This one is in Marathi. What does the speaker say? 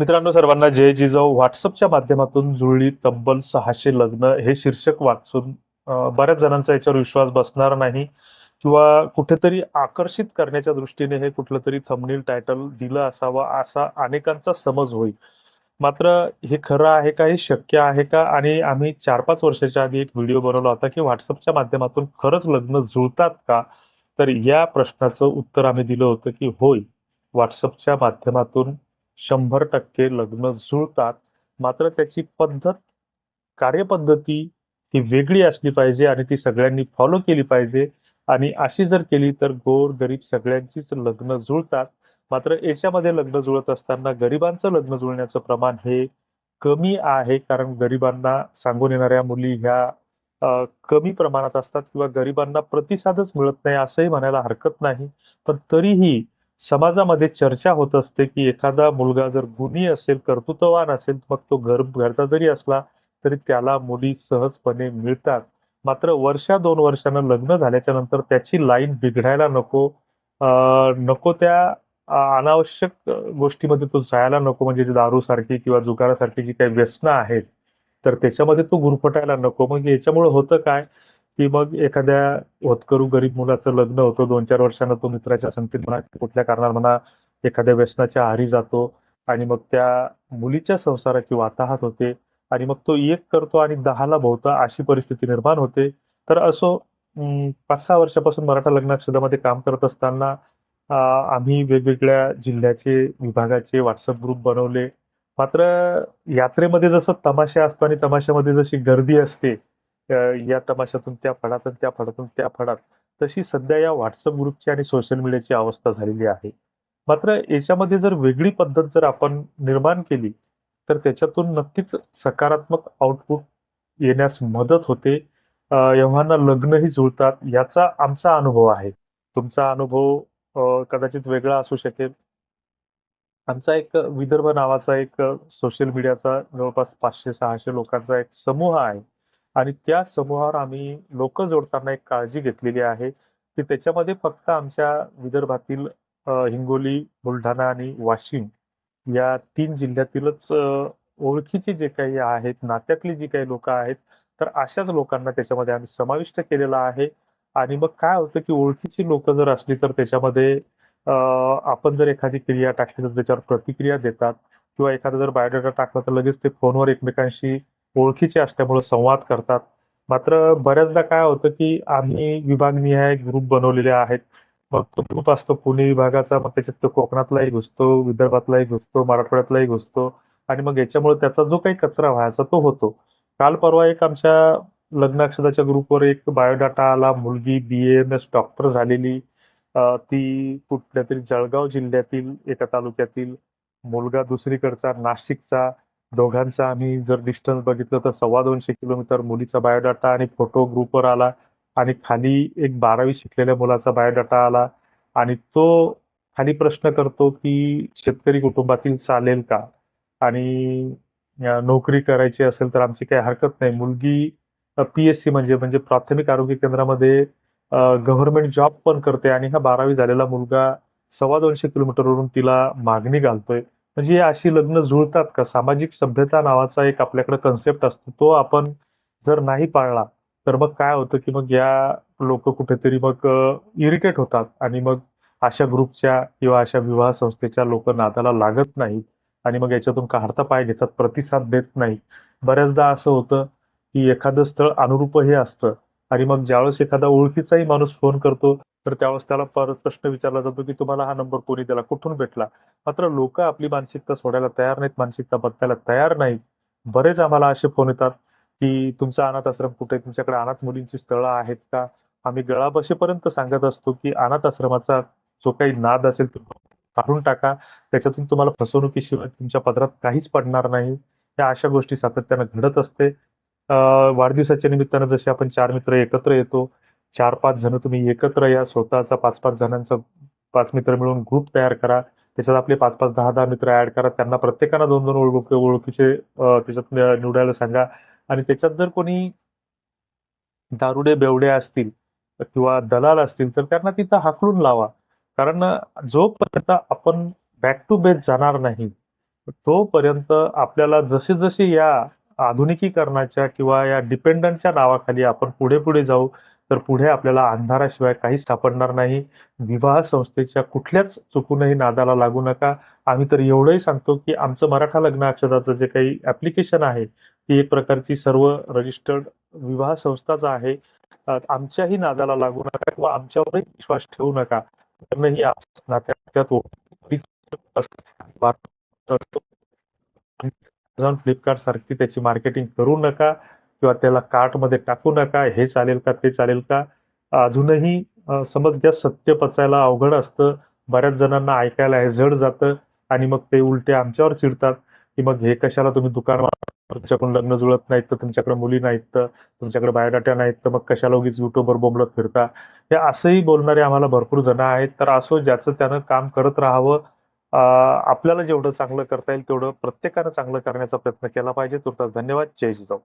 मित्रांनो सर्वांना जय जिजाऊ. व्हॉट्सअपच्या माध्यमातून जुळली तब्बल सहाशे लग्न. हे शीर्षक वाचून बऱ्याच जणांचा याच्यावर विश्वास बसणार नाही किंवा कुठेतरी आकर्षित करण्याच्या दृष्टीने हे कुठलं तरी थंबनेल टायटल दिलं असावं असा अनेकांचा समज होईल. मात्र हे खरं आहे का? हे शक्य आहे का? आणि आम्ही चार पाच वर्षाच्या आधी एक व्हिडिओ बनवला होता की व्हॉट्सअपच्या माध्यमातून खरंच लग्न जुळतात का? तर या प्रश्नाचं उत्तर आम्ही दिलं होतं की होय. व्हॉट्सअपच्या माध्यमातून शंभर टक्के लग्न जुळतात. मात्र त्याची पद्धत कार्यपद्धती ही वेगळी असली पाहिजे आणि ती सगळ्यांनी फॉलो केली पाहिजे. आणि अशी जर केली तर गोर गरीब सगळ्यांचीच लग्न जुळतात. मात्र याच्यामध्ये लग्न जुळत असताना गरिबांचं लग्न जुळण्याचं प्रमाण हे कमी आहे. कारण गरिबांना सांगून येणाऱ्या मुली ह्या कमी प्रमाणात असतात किंवा गरिबांना प्रतिसादच मिळत नाही असंही म्हणायला हरकत नाही. पण तरीही समाजामध्ये चर्चा होत असते की एखादा मुलगा जर गुणी असेल कर्तृत्ववान असेल मग तो घर घरचा जरी असला तरी त्याला मुली सहजपणे मिळतात. मात्र वर्षा दोन वर्षानं लग्न झाल्याच्यानंतर त्याची लाईन बिघडायला नको. नको त्या अनावश्यक गोष्टीमध्ये तो जायला नको म्हणजे दारूसारखी किंवा जुगारासारखी जी काही व्यसनं आहेत तर त्याच्यामध्ये तो गुरफटायला नको. म्हणजे याच्यामुळे होतं काय? की मग एखाद्या होतकरू गरीब मुलाचं लग्न होतं दोन चार वर्षानं तो मित्राच्या संगतीत म्हणा कुठल्या कारणाला म्हणा एखाद्या व्यसनाच्या आहारी जातो आणि मग त्या मुलीच्या संसाराची वाताहत होते आणि मग तो एक करतो आणि दहाला भोवता अशी परिस्थिती निर्माण होते. तर असो पाच सहा वर्षापासून मराठा लग्नाक्षदामध्ये काम करत असताना आम्ही वेगवेगळ्या जिल्ह्याचे विभागाचे व्हॉट्सअप ग्रुप बनवले. मात्र यात्रेमध्ये जसं तमाशा असतो आणि तमाशामध्ये जशी गर्दी असते या तमाशातून त्या फडातून आणि त्या फडातून त्या फडात. तशी सध्या या व्हॉट्सअप ग्रुपची आणि सोशल मीडियाची अवस्था झालेली आहे. मात्र याच्यामध्ये जर वेगळी पद्धत जर आपण निर्माण केली तर त्याच्यातून नक्कीच सकारात्मक आउटपुट येण्यास मदत होते. एव्हाना लग्नही जुळतात याचा आमचा अनुभव आहे. तुमचा अनुभव कदाचित वेगळा असू शकेल. आमचा एक विदर्भ नावाचा एक सोशल मीडियाचा जवळपास पाचशे सहाशे लोकांचा एक समूह आहे. आणि त्या समूहावर आम्ही लोक जोडताना एक काळजी घेतलेली आहे की त्याच्यामध्ये फक्त आमच्या विदर्भातील हिंगोली बुलढाणा आणि वाशिम या तीन जिल्ह्यातीलच ओळखीचे जे काही आहेत नात्यातली जी काही लोक आहेत तर अशाच लोकांना त्याच्यामध्ये आम्ही समाविष्ट केलेला आहे. आणि मग काय होतं की ओळखीची लोक जर असली तर त्याच्यामध्ये आपण जर एखादी क्रिया टाकली तर त्याच्यावर प्रतिक्रिया देतात. किंवा एखादा जर बायोडेटा टाकला तर लगेच ते फोनवर एकमेकांशी ओळखीचे असल्यामुळे संवाद करतात. मात्र बऱ्याचदा काय होतं की आम्ही विभागनिहाय ग्रुप बनवलेले आहेत. मग तो ग्रुप असतो पुणे विभागाचा मग त्याच्यात तो कोकणातलाही घुसतो विदर्भातलाही घुसतो मराठवाड्यातलाही घुसतो आणि मग याच्यामुळे त्याचा जो काही कचरा व्हायचा तो होतो. काल परवा एक आमच्या लग्नाक्षदाच्या ग्रुपवर एक बायोडाटा आला मुलगी बी एम एस डॉक्टर झालेली. ती कुठल्या तरी जळगाव जिल्ह्यातील एका तालुक्यातील मुलगा दुसरीकडचा नाशिकचा. दोघांचा आम्ही जर डिस्टन्स बघितलं तर सव्वा दोनशे किलोमीटर मुलीचा बायोडाटा आणि फोटो ग्रुपवर आला. आणि खाली एक बारावी शिकलेल्या मुलाचा बायोडाटा आला. आणि तो खाली प्रश्न करतो की शेतकरी कुटुंबातील चालेल का? आणि नोकरी करायची असेल तर आमची काही हरकत नाही. मुलगी पी एस सी म्हणजे म्हणजे प्राथमिक आरोग्य केंद्रामध्ये गव्हर्नमेंट जॉब पण करते. आणि हा बारावी झालेला मुलगा सव्वा दोनशे किलोमीटरवरून तिला मागणी घालतोय. म्हणजे अशी लग्न जुळतात का? सामाजिक सभ्यता नावाचा एक आपल्याकडे कन्सेप्ट असतो तो आपण जर नाही पाळला तर मग काय होतं की मग या लोक कुठेतरी मग इरिटेट होतात आणि मग अशा ग्रुपच्या किंवा अशा विवाह संस्थेच्या लोक नादाला लागत नाहीत आणि मग याच्यातून काढता पाय घेतात प्रतिसाद देत नाही बऱ्याचदा असं होतं की एखादं स्थळ अनुरूप हे असतं आणि मग ज्यावेळेस एखादा ओळखीचाही माणूस फोन करतो तर त्यावेळेस त्याला परत प्रश्न विचारला जातो की तुम्हाला हा नंबर कोणी दिला? कुठून भेटला? मात्र लोक आपली मानसिकता सोडायला तयार नाहीत मानसिकता बदलायला तयार नाहीत. बरेच आम्हाला असे फोन येतात की तुमचा अनाथ आश्रम कुठे? तुमच्याकडे अनाथ मुलींची स्थळं आहेत का? आम्ही गळा बसेपर्यंत सांगत असतो की अनाथ आश्रमाचा जो काही नाद असेल तो काढून टाका. त्याच्यातून तुम्हाला फसवणुकीशिवाय तुमच्या पदरात काहीच पडणार नाही. या अशा गोष्टी सातत्यानं घडत असते. वाढदिवसाच्या निमित्तानं जसे आपण चार मित्र एकत्र येतो चार पाच जण तुम्ही एकत्र या स्वतःचा पाच पाच जणांचा पाच मित्र मिळून ग्रुप तयार करा. त्याच्यात आपले पाच पाच दहा दहा मित्र ऍड करा. त्यांना प्रत्येकाला दोन दोन ओळख ओळखीचे त्याच्यात निवडायला सांगा. आणि त्याच्यात जर कोणी दारुडे बेवडे असतील किंवा दलाल असतील तर त्यांना तिथं हाकलून लावा. कारण जोपर्यंत आपण बॅक टू बेस जाणार नाही तोपर्यंत आपल्याला जसे जसे या आधुनिकीकरणाच्या किंवा या डिपेंडंटच्या नावाखाली आपण पुढे पुढे जाऊ तर पुढे आपल्याला अंधाराशिवाय काहीच सापडणार नाही. विवाह संस्थेच्या कुठल्याच चुकूनही नादाला लागू नका. आम्ही तर एवढंही सांगतो की आमचं मराठा लग्न अक्षराचं जे काही ऍप्लिकेशन आहे ती एक प्रकारची सर्व रजिस्टर्ड विवाह संस्थाच आहे आमच्याही नादाला लागू नका किंवा आमच्यावरही विश्वास ठेवू नका. लग्नही फ्लिपकार्ट सारखी त्याची मार्केटिंग करू नका. किंवा त्याला कार्टमध्ये टाकू नका हे चालेल का ते चालेल का? अजूनही समज घ्या सत्य पचायला अवघड असतं बऱ्याच जणांना ऐकायला हे जड जातं आणि मग ते उलटे आमच्यावर चिडतात की मग हे कशाला तुम्ही दुकान तुमच्याकडून लग्न जुळत नाहीत तर तुमच्याकडे मुली नाहीत तर तुमच्याकडे बायोडाटा नाहीत तर मग कशाला उगीच युट्यूबवर बोंबलत फिरता? हे असंही बोलणारे आम्हाला भरपूर जण आहेत. तर असो ज्याचं त्यानं काम करत राहावं आपल्याला जेवढं चांगलं करता येईल तेवढं प्रत्येकानं चांगलं करण्याचा प्रयत्न केला पाहिजे. तुर्तास धन्यवाद. जय जिजाऊ